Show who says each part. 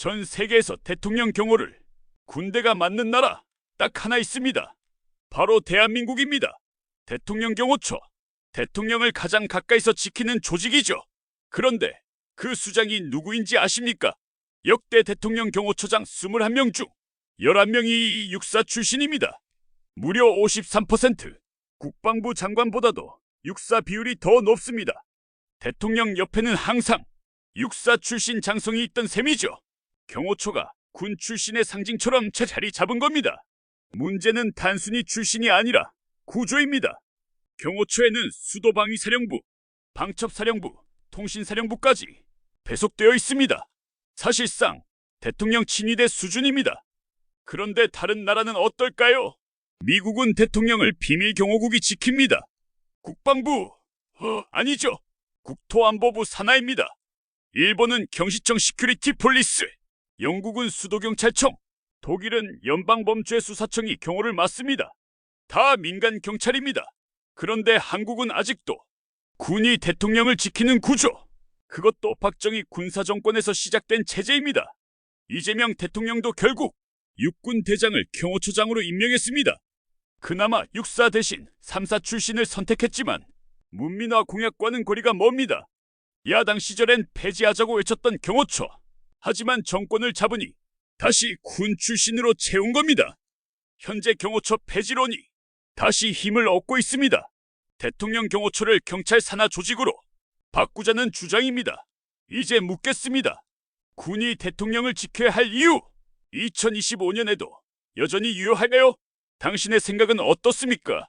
Speaker 1: 전 세계에서 대통령 경호를 군대가 맡는 나라 딱 하나 있습니다. 바로 대한민국입니다. 대통령 경호처. 대통령을 가장 가까이서 지키는 조직이죠. 그런데 그 수장이 누구인지 아십니까? 역대 대통령 경호처장 21명 중 11명이 육사 출신입니다. 무려 53%. 국방부 장관보다도 육사 비율이 더 높습니다. 대통령 옆에는 항상 육사 출신 장성이 있던 셈이죠. 경호처가 군 출신의 상징처럼 자리 잡은 겁니다. 문제는 단순히 출신이 아니라 구조입니다. 경호처에는 수도방위사령부, 방첩사령부, 통신사령부까지 배속되어 있습니다. 사실상 대통령 친위대 수준입니다. 그런데 다른 나라는 어떨까요? 미국은 대통령을 비밀 경호국이 지킵니다. 국방부, 어, 아니죠. 국토안보부 산하입니다. 일본은 경시청 시큐리티 폴리스, 영국은 수도경찰청, 독일은 연방범죄수사청이 경호를 맡습니다. 다 민간 경찰입니다. 그런데 한국은 아직도 군이 대통령을 지키는 구조. 그것도 박정희 군사정권에서 시작된 체제입니다. 이재명 대통령도 결국 육군 대장을 경호처장으로 임명했습니다. 그나마 육사 대신 삼사 출신을 선택했지만 문민화 공약과는 거리가 멉니다. 야당 시절엔 폐지하자고 외쳤던 경호처. 하지만 정권을 잡으니 다시 군 출신으로 채운 겁니다. 현재 경호처 폐지론이 다시 힘을 얻고 있습니다. 대통령 경호처를 경찰 산하 조직으로 바꾸자는 주장입니다. 이제 묻겠습니다. 군이 대통령을 지켜야 할 이유 2025년에도 여전히 유효하나요? 당신의 생각은 어떻습니까?